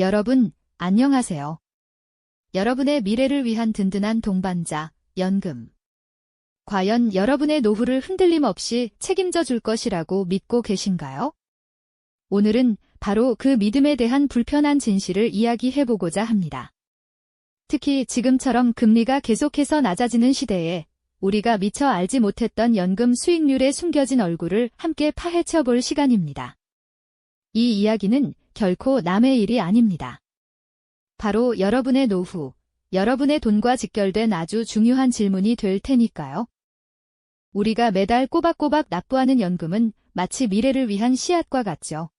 여러분, 안녕하세요. 여러분의 미래를 위한 든든한 동반자, 연금. 과연 여러분의 노후를 흔들림 없이 책임져 줄 것이라고 믿고 계신가요? 오늘은 바로 그 믿음에 대한 불편한 진실을 이야기해보고자 합니다. 특히 지금처럼 금리가 계속해서 낮아지는 시대에 우리가 미처 알지 못했던 연금 수익률의 숨겨진 얼굴을 함께 파헤쳐 볼 시간입니다. 이 이야기는 결코 남의 일이 아닙니다. 바로 여러분의 노후, 여러분의 돈과 직결된 아주 중요한 질문이 될 테니까요. 우리가 매달 꼬박꼬박 납부하는 연금은 마치 미래를 위한 씨앗과 같죠.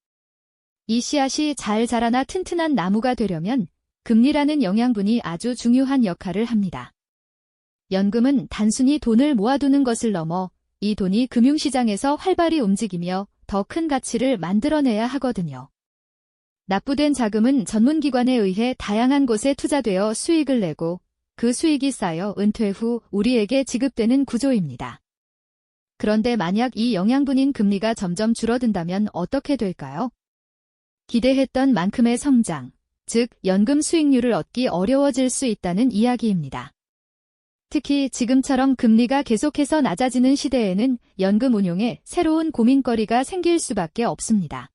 이 씨앗이 잘 자라나 튼튼한 나무가 되려면 금리라는 영양분이 아주 중요한 역할을 합니다. 연금은 단순히 돈을 모아두는 것을 넘어 이 돈이 금융시장에서 활발히 움직이며 더 큰 가치를 만들어내야 하거든요. 납부된 자금은 전문기관에 의해 다양한 곳에 투자되어 수익을 내고 그 수익이 쌓여 은퇴 후 우리에게 지급되는 구조입니다. 그런데 만약 이 영양분인 금리가 점점 줄어든다면 어떻게 될까요? 기대했던 만큼의 성장, 즉 연금 수익률을 얻기 어려워질 수 있다는 이야기입니다. 특히 지금처럼 금리가 계속해서 낮아지는 시대에는 연금 운용에 새로운 고민거리가 생길 수밖에 없습니다.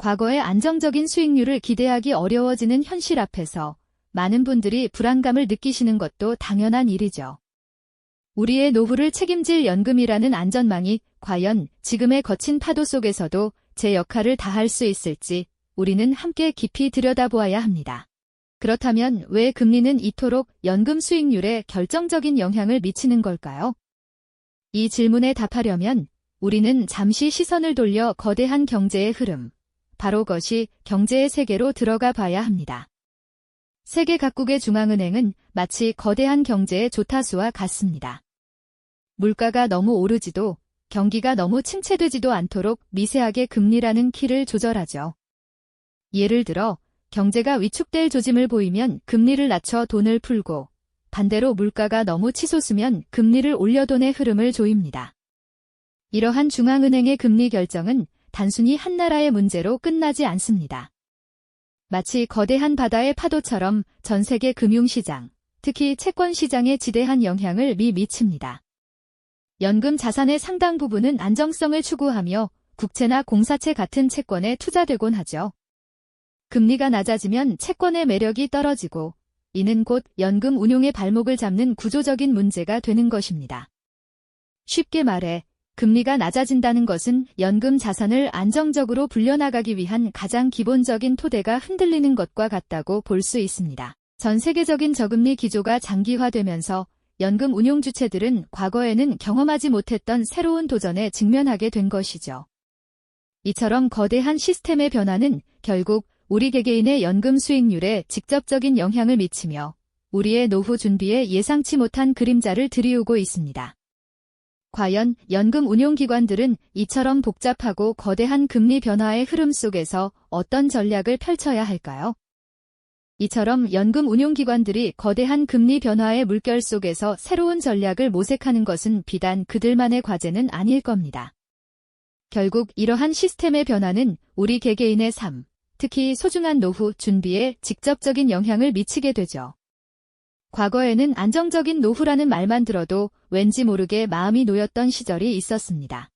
과거의 안정적인 수익률을 기대하기 어려워지는 현실 앞에서 많은 분들이 불안감을 느끼시는 것도 당연한 일이죠. 우리의 노후를 책임질 연금이라는 안전망이 과연 지금의 거친 파도 속에서도 제 역할을 다할 수 있을지 우리는 함께 깊이 들여다보아야 합니다. 그렇다면 왜 금리는 이토록 연금 수익률에 결정적인 영향을 미치는 걸까요? 이 질문에 답하려면 우리는 잠시 시선을 돌려 거대한 경제의 흐름, 바로 그것이 경제의 세계로 들어가 봐야 합니다. 세계 각국의 중앙은행은 마치 거대한 경제의 조타수와 같습니다. 물가가 너무 오르지도 경기가 너무 침체되지도 않도록 미세하게 금리라는 키를 조절하죠. 예를 들어 경제가 위축될 조짐을 보이면 금리를 낮춰 돈을 풀고 반대로 물가가 너무 치솟으면 금리를 올려 돈의 흐름을 조입니다. 이러한 중앙은행의 금리 결정은 단순히 한 나라의 문제로 끝나지 않습니다. 마치 거대한 바다의 파도처럼 전 세계 금융시장, 특히 채권 시장에 지대한 영향을 미 미칩니다. 연금 자산의 상당 부분은 안정성을 추구하며 국채나 공사채 같은 채권에 투자되곤 하죠. 금리가 낮아지면 채권의 매력이 떨어지고 이는 곧 연금 운용의 발목을 잡는 구조적인 문제가 되는 것입니다. 쉽게 말해 금리가 낮아진다는 것은 연금 자산을 안정적으로 불려나가기 위한 가장 기본적인 토대가 흔들리는 것과 같다고 볼 수 있습니다. 전 세계적인 저금리 기조가 장기화되면서 연금 운용 주체들은 과거에는 경험하지 못했던 새로운 도전에 직면하게 된 것이죠. 이처럼 거대한 시스템의 변화는 결국 우리 개개인의 연금 수익률에 직접적인 영향을 미치며 우리의 노후 준비에 예상치 못한 그림자를 들이우고 있습니다. 과연 연금 운용기관들은 이처럼 복잡하고 거대한 금리 변화의 흐름 속에서 어떤 전략을 펼쳐야 할까요? 이처럼 연금 운용기관들이 거대한 금리 변화의 물결 속에서 새로운 전략을 모색하는 것은 비단 그들만의 과제는 아닐 겁니다. 결국 이러한 시스템의 변화는 우리 개개인의 삶, 특히 소중한 노후 준비에 직접적인 영향을 미치게 되죠. 과거에는 안정적인 노후라는 말만 들어도 왠지 모르게 마음이 놓였던 시절이 있었습니다.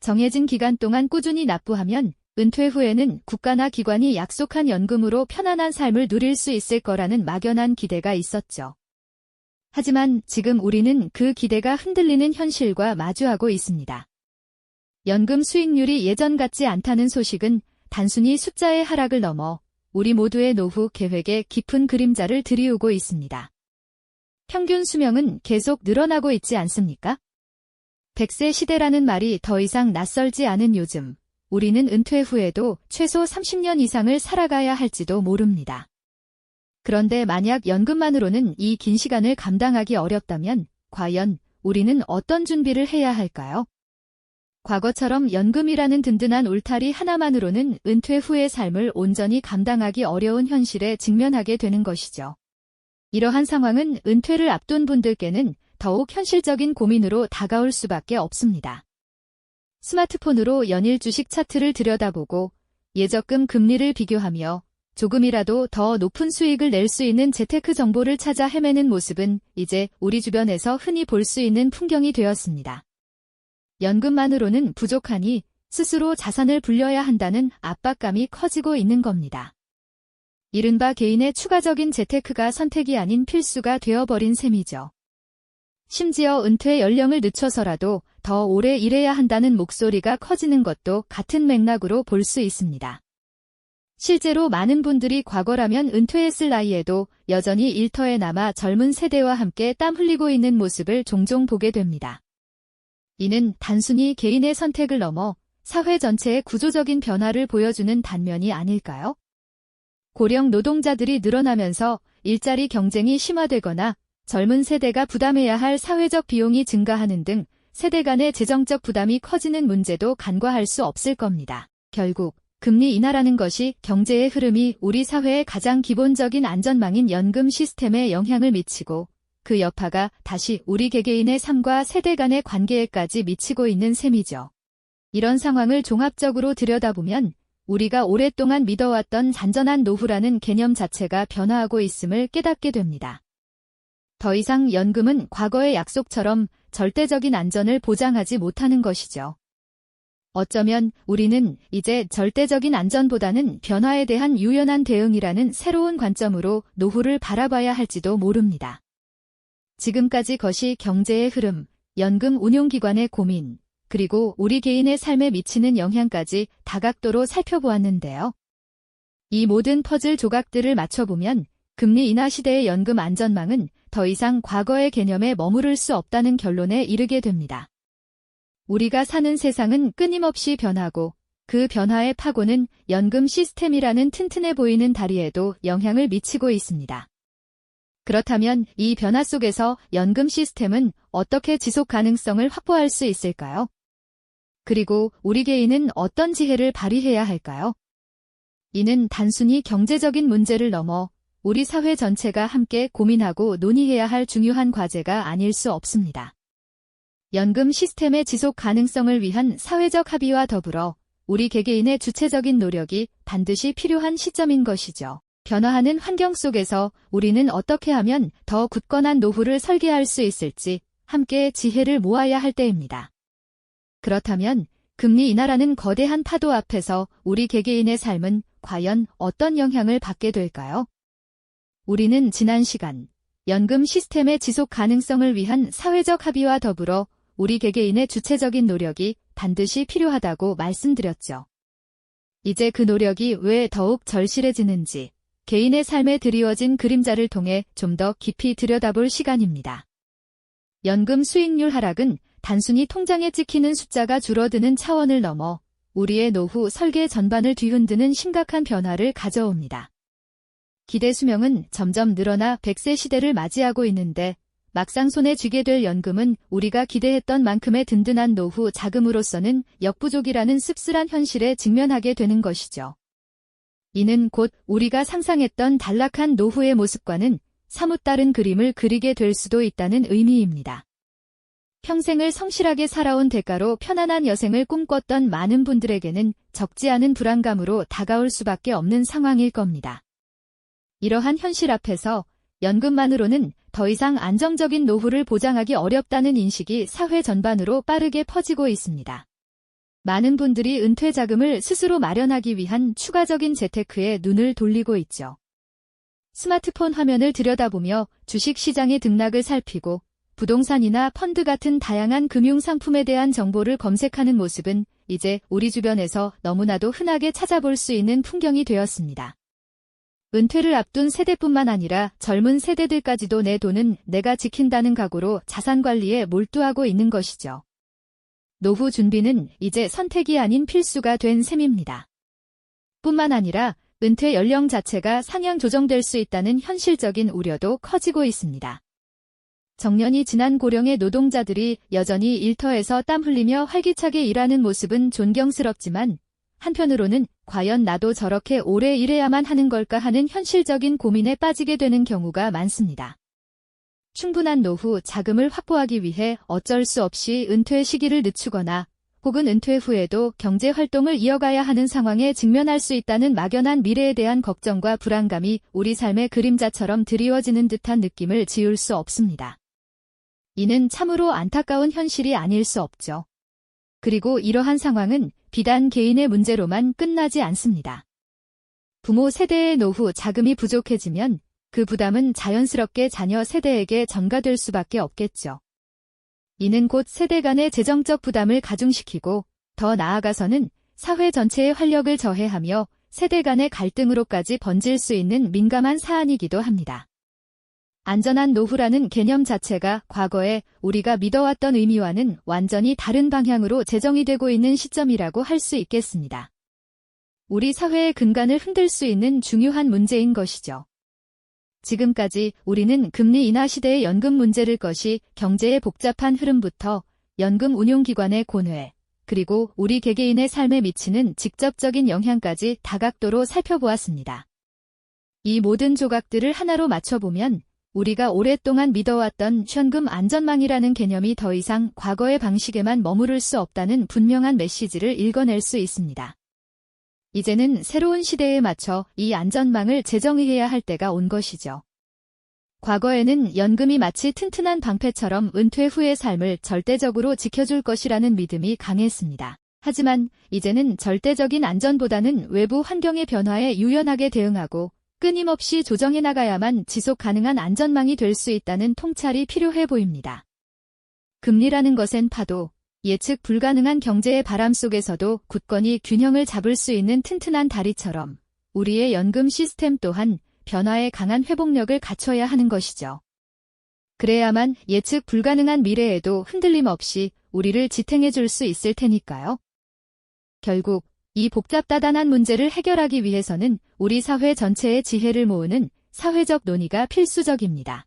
정해진 기간 동안 꾸준히 납부하면 은퇴 후에는 국가나 기관이 약속한 연금으로 편안한 삶을 누릴 수 있을 거라는 막연한 기대가 있었죠. 하지만 지금 우리는 그 기대가 흔들리는 현실과 마주하고 있습니다. 연금 수익률이 예전 같지 않다는 소식은 단순히 숫자의 하락을 넘어 우리 모두의 노후 계획에 깊은 그림자를 들이우고 있습니다. 평균 수명은 계속 늘어나고 있지 않습니까? 100세 시대라는 말이 더 이상 낯설지 않은 요즘, 우리는 은퇴 후에도 최소 30년 이상을 살아가야 할지도 모릅니다. 그런데 만약 연금만으로는 이 긴 시간을 감당하기 어렵다면 과연 우리는 어떤 준비를 해야 할까요? 과거처럼 연금이라는 든든한 울타리 하나만으로는 은퇴 후의 삶을 온전히 감당하기 어려운 현실에 직면하게 되는 것이죠. 이러한 상황은 은퇴를 앞둔 분들께는 더욱 현실적인 고민으로 다가올 수밖에 없습니다. 스마트폰으로 연일 주식 차트를 들여다보고 예적금 금리를 비교하며 조금이라도 더 높은 수익을 낼 수 있는 재테크 정보를 찾아 헤매는 모습은 이제 우리 주변에서 흔히 볼 수 있는 풍경이 되었습니다. 연금만으로는 부족하니 스스로 자산을 불려야 한다는 압박감이 커지고 있는 겁니다. 이른바 개인의 추가적인 재테크가 선택이 아닌 필수가 되어버린 셈이죠. 심지어 은퇴 연령을 늦춰서라도 더 오래 일해야 한다는 목소리가 커지는 것도 같은 맥락으로 볼 수 있습니다. 실제로 많은 분들이 과거라면 은퇴했을 나이에도 여전히 일터에 남아 젊은 세대와 함께 땀 흘리고 있는 모습을 종종 보게 됩니다. 이는 단순히 개인의 선택을 넘어 사회 전체의 구조적인 변화를 보여주는 단면이 아닐까요? 고령 노동자들이 늘어나면서 일자리 경쟁이 심화되거나 젊은 세대가 부담해야 할 사회적 비용이 증가하는 등 세대 간의 재정적 부담이 커지는 문제도 간과할 수 없을 겁니다. 결국 금리 인하라는 것이 경제의 흐름이 우리 사회의 가장 기본적인 안전망인 연금 시스템에 영향을 미치고 그 여파가 다시 우리 개개인의 삶과 세대 간의 관계에까지 미치고 있는 셈이죠. 이런 상황을 종합적으로 들여다보면 우리가 오랫동안 믿어왔던 잔전한 노후라는 개념 자체가 변화하고 있음을 깨닫게 됩니다. 더 이상 연금은 과거의 약속처럼 절대적인 안전을 보장하지 못하는 것이죠. 어쩌면 우리는 이제 절대적인 안전보다는 변화에 대한 유연한 대응이라는 새로운 관점으로 노후를 바라봐야 할지도 모릅니다. 지금까지 것이 경제의 흐름, 연금 운용기관의 고민, 그리고 우리 개인의 삶에 미치는 영향까지 다각도로 살펴보았는데요. 이 모든 퍼즐 조각들을 맞춰보면 금리 인하 시대의 연금 안전망은 더 이상 과거의 개념에 머무를 수 없다는 결론에 이르게 됩니다. 우리가 사는 세상은 끊임없이 변하고 그 변화의 파고는 연금 시스템이라는 튼튼해 보이는 다리에도 영향을 미치고 있습니다. 그렇다면 이 변화 속에서 연금 시스템은 어떻게 지속 가능성을 확보할 수 있을까요? 그리고 우리 개인은 어떤 지혜를 발휘해야 할까요? 이는 단순히 경제적인 문제를 넘어 우리 사회 전체가 함께 고민하고 논의해야 할 중요한 과제가 아닐 수 없습니다. 연금 시스템의 지속 가능성을 위한 사회적 합의와 더불어 우리 개개인의 주체적인 노력이 반드시 필요한 시점인 것이죠. 변화하는 환경 속에서 우리는 어떻게 하면 더 굳건한 노후를 설계할 수 있을지 함께 지혜를 모아야 할 때입니다. 그렇다면 금리 인하라는 거대한 파도 앞에서 우리 개개인의 삶은 과연 어떤 영향을 받게 될까요? 우리는 지난 시간 연금 시스템의 지속 가능성을 위한 사회적 합의와 더불어 우리 개개인의 주체적인 노력이 반드시 필요하다고 말씀드렸죠. 이제 그 노력이 왜 더욱 절실해지는지 개인의 삶에 드리워진 그림자를 통해 좀 더 깊이 들여다볼 시간입니다. 연금 수익률 하락은 단순히 통장에 찍히는 숫자가 줄어드는 차원을 넘어 우리의 노후 설계 전반을 뒤흔드는 심각한 변화를 가져옵니다. 기대 수명은 점점 늘어나 100세 시대를 맞이하고 있는데 막상 손에 쥐게 될 연금은 우리가 기대했던 만큼의 든든한 노후 자금으로서는 역부족이라는 씁쓸한 현실에 직면하게 되는 것이죠. 이는 곧 우리가 상상했던 단락한 노후의 모습과는 사뭇 다른 그림을 그리게 될 수도 있다는 의미입니다. 평생을 성실하게 살아온 대가로 편안한 여생을 꿈꿨던 많은 분들에게는 적지 않은 불안감으로 다가올 수밖에 없는 상황일 겁니다. 이러한 현실 앞에서 연금만으로는 더 이상 안정적인 노후를 보장하기 어렵다는 인식이 사회 전반으로 빠르게 퍼지고 있습니다. 많은 분들이 은퇴 자금을 스스로 마련하기 위한 추가적인 재테크에 눈을 돌리고 있죠. 스마트폰 화면을 들여다보며 주식 시장의 등락을 살피고 부동산이나 펀드 같은 다양한 금융 상품에 대한 정보를 검색하는 모습은 이제 우리 주변에서 너무나도 흔하게 찾아볼 수 있는 풍경이 되었습니다. 은퇴를 앞둔 세대뿐만 아니라 젊은 세대들까지도 내 돈은 내가 지킨다는 각오로 자산 관리에 몰두하고 있는 것이죠. 노후 준비는 이제 선택이 아닌 필수가 된 셈입니다. 뿐만 아니라 은퇴 연령 자체가 상향 조정될 수 있다는 현실적인 우려도 커지고 있습니다. 정년이 지난 고령의 노동자들이 여전히 일터에서 땀 흘리며 활기차게 일하는 모습은 존경스럽지만 한편으로는 과연 나도 저렇게 오래 일해야만 하는 걸까 하는 현실적인 고민에 빠지게 되는 경우가 많습니다. 충분한 노후 자금을 확보하기 위해 어쩔 수 없이 은퇴 시기를 늦추거나 혹은 은퇴 후에도 경제 활동을 이어가야 하는 상황에 직면할 수 있다는 막연한 미래에 대한 걱정과 불안감이 우리 삶의 그림자처럼 드리워지는 듯한 느낌을 지울 수 없습니다. 이는 참으로 안타까운 현실이 아닐 수 없죠. 그리고 이러한 상황은 비단 개인의 문제로만 끝나지 않습니다. 부모 세대의 노후 자금이 부족해지면 그 부담은 자연스럽게 자녀 세대에게 전가될 수밖에 없겠죠. 이는 곧 세대 간의 재정적 부담을 가중시키고 더 나아가서는 사회 전체의 활력을 저해하며 세대 간의 갈등으로까지 번질 수 있는 민감한 사안이기도 합니다. 안전한 노후라는 개념 자체가 과거에 우리가 믿어왔던 의미와는 완전히 다른 방향으로 제정이 되고 있는 시점이라고 할 수 있겠습니다. 우리 사회의 근간을 흔들 수 있는 중요한 문제인 것이죠. 지금까지 우리는 금리 인하 시대의 연금 문제를 것이 경제의 복잡한 흐름부터 연금 운용기관의 고뇌, 그리고 우리 개개인의 삶에 미치는 직접적인 영향까지 다각도로 살펴보았습니다. 이 모든 조각들을 하나로 맞춰보면 우리가 오랫동안 믿어왔던 현금 안전망이라는 개념이 더 이상 과거의 방식에만 머무를 수 없다는 분명한 메시지를 읽어낼 수 있습니다. 이제는 새로운 시대에 맞춰 이 안전망을 재정의해야 할 때가 온 것이죠. 과거에는 연금이 마치 튼튼한 방패처럼 은퇴 후의 삶을 절대적으로 지켜줄 것이라는 믿음이 강했습니다. 하지만 이제는 절대적인 안전보다는 외부 환경의 변화에 유연하게 대응하고 끊임없이 조정해 나가야만 지속 가능한 안전망이 될 수 있다는 통찰이 필요해 보입니다. 금리라는 것엔 파도, 예측 불가능한 경제의 바람 속에서도 굳건히 균형을 잡을 수 있는 튼튼한 다리처럼 우리의 연금 시스템 또한 변화에 강한 회복력을 갖춰야 하는 것이죠. 그래야만 예측 불가능한 미래에도 흔들림 없이 우리를 지탱해 줄 수 있을 테니까요. 결국 이 복잡다단한 문제를 해결하기 위해서는 우리 사회 전체의 지혜를 모으는 사회적 논의가 필수적입니다.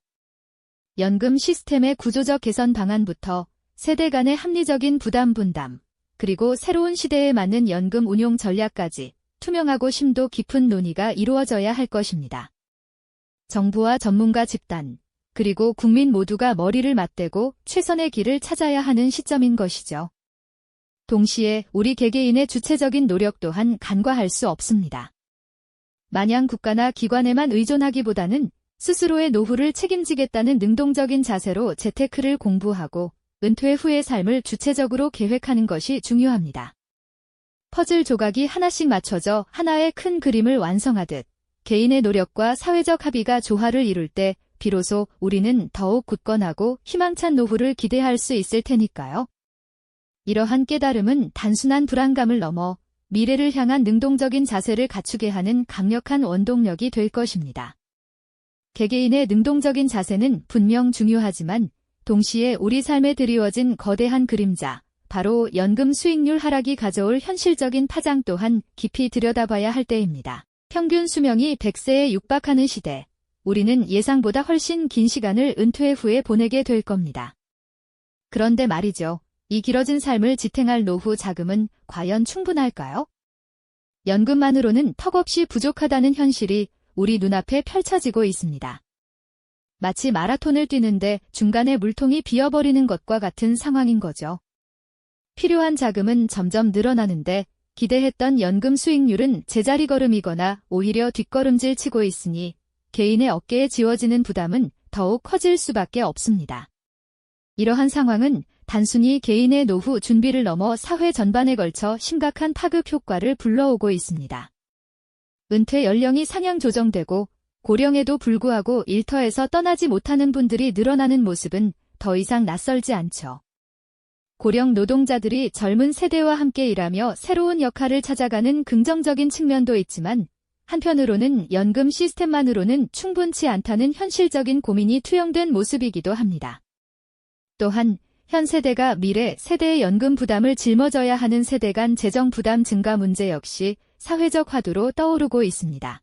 연금 시스템의 구조적 개선 방안부터 세대 간의 합리적인 부담 분담, 그리고 새로운 시대에 맞는 연금 운용 전략까지 투명하고 심도 깊은 논의가 이루어져야 할 것입니다. 정부와 전문가 집단, 그리고 국민 모두가 머리를 맞대고 최선의 길을 찾아야 하는 시점인 것이죠. 동시에 우리 개개인의 주체적인 노력 또한 간과할 수 없습니다. 마냥 국가나 기관에만 의존하기보다는 스스로의 노후를 책임지겠다는 능동적인 자세로 재테크를 공부하고 은퇴 후의 삶을 주체적으로 계획하는 것이 중요합니다. 퍼즐 조각이 하나씩 맞춰져 하나의 큰 그림을 완성하듯 개인의 노력과 사회적 합의가 조화를 이룰 때 비로소 우리는 더욱 굳건하고 희망찬 노후를 기대할 수 있을 테니까요. 이러한 깨달음은 단순한 불안감을 넘어 미래를 향한 능동적인 자세를 갖추게 하는 강력한 원동력이 될 것입니다. 개개인의 능동적인 자세는 분명 중요하지만 동시에 우리 삶에 드리워진 거대한 그림자, 바로 연금 수익률 하락이 가져올 현실적인 파장 또한 깊이 들여다봐야 할 때입니다. 평균 수명이 100세에 육박하는 시대, 우리는 예상보다 훨씬 긴 시간을 은퇴 후에 보내게 될 겁니다. 그런데 말이죠. 이 길어진 삶을 지탱할 노후 자금은 과연 충분할까요? 연금만으로는 턱없이 부족하다는 현실이 우리 눈앞에 펼쳐지고 있습니다. 마치 마라톤을 뛰는데 중간에 물통이 비어버리는 것과 같은 상황인 거죠. 필요한 자금은 점점 늘어나는데 기대했던 연금 수익률은 제자리 걸음이거나 오히려 뒷걸음질 치고 있으니 개인의 어깨에 지워지는 부담은 더욱 커질 수밖에 없습니다. 이러한 상황은 단순히 개인의 노후 준비를 넘어 사회 전반에 걸쳐 심각한 파급 효과를 불러오고 있습니다. 은퇴 연령이 상향 조정되고 고령에도 불구하고 일터에서 떠나지 못하는 분들이 늘어나는 모습은 더 이상 낯설지 않죠. 고령 노동자들이 젊은 세대와 함께 일하며 새로운 역할을 찾아가는 긍정적인 측면도 있지만 한편으로는 연금 시스템만으로는 충분치 않다는 현실적인 고민이 투영된 모습이기도 합니다. 또한 현 세대가 미래 세대의 연금 부담을 짊어져야 하는 세대 간 재정 부담 증가 문제 역시 사회적 화두로 떠오르고 있습니다.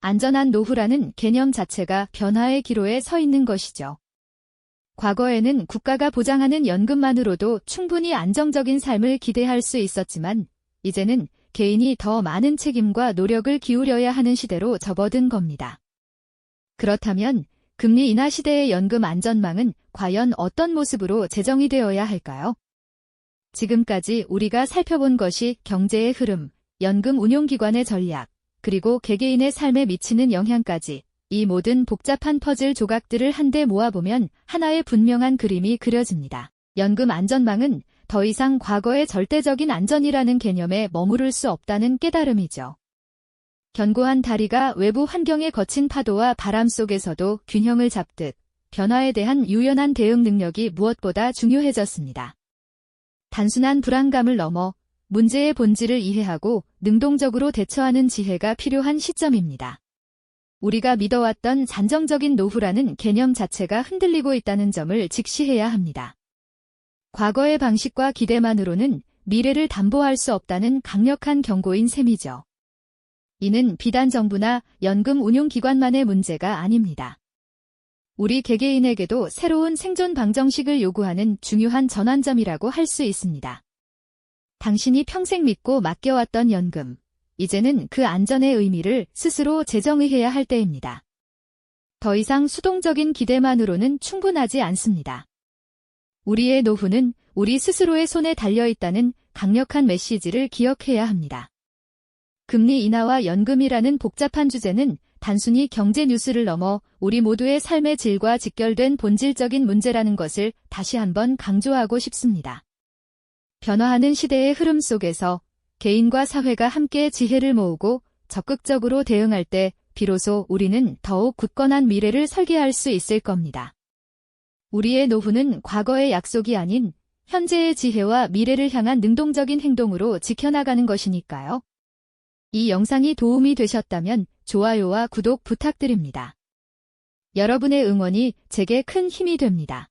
안전한 노후라는 개념 자체가 변화의 기로에 서 있는 것이죠. 과거에는 국가가 보장하는 연금만으로도 충분히 안정적인 삶을 기대할 수 있었지만 이제는 개인이 더 많은 책임과 노력을 기울여야 하는 시대로 접어든 겁니다. 그렇다면 금리 인하 시대의 연금 안전망은 과연 어떤 모습으로 제정이 되어야 할까요? 지금까지 우리가 살펴본 것이 경제의 흐름, 연금 운용기관의 전략, 그리고 개개인의 삶에 미치는 영향까지 이 모든 복잡한 퍼즐 조각들을 한데 모아보면 하나의 분명한 그림이 그려집니다. 연금 안전망은 더 이상 과거의 절대적인 안전이라는 개념에 머무를 수 없다는 깨달음이죠. 견고한 다리가 외부 환경의 거친 파도와 바람 속에서도 균형을 잡듯 변화에 대한 유연한 대응 능력이 무엇보다 중요해졌습니다. 단순한 불안감을 넘어 문제의 본질을 이해하고 능동적으로 대처하는 지혜가 필요한 시점입니다. 우리가 믿어왔던 잠정적인 노후라는 개념 자체가 흔들리고 있다는 점을 직시해야 합니다. 과거의 방식과 기대만으로는 미래를 담보할 수 없다는 강력한 경고인 셈이죠. 이는 비단 정부나 연금 운용기관만의 문제가 아닙니다. 우리 개개인에게도 새로운 생존 방정식을 요구하는 중요한 전환점이라고 할 수 있습니다. 당신이 평생 믿고 맡겨왔던 연금, 이제는 그 안전의 의미를 스스로 재정의해야 할 때입니다. 더 이상 수동적인 기대만으로는 충분하지 않습니다. 우리의 노후는 우리 스스로의 손에 달려 있다는 강력한 메시지를 기억해야 합니다. 금리 인하와 연금이라는 복잡한 주제는 단순히 경제 뉴스를 넘어 우리 모두의 삶의 질과 직결된 본질적인 문제라는 것을 다시 한번 강조하고 싶습니다. 변화하는 시대의 흐름 속에서 개인과 사회가 함께 지혜를 모으고 적극적으로 대응할 때 비로소 우리는 더욱 굳건한 미래를 설계할 수 있을 겁니다. 우리의 노후는 과거의 약속이 아닌 현재의 지혜와 미래를 향한 능동적인 행동으로 지켜나가는 것이니까요. 이 영상이 도움이 되셨다면 좋아요와 구독 부탁드립니다. 여러분의 응원이 제게 큰 힘이 됩니다.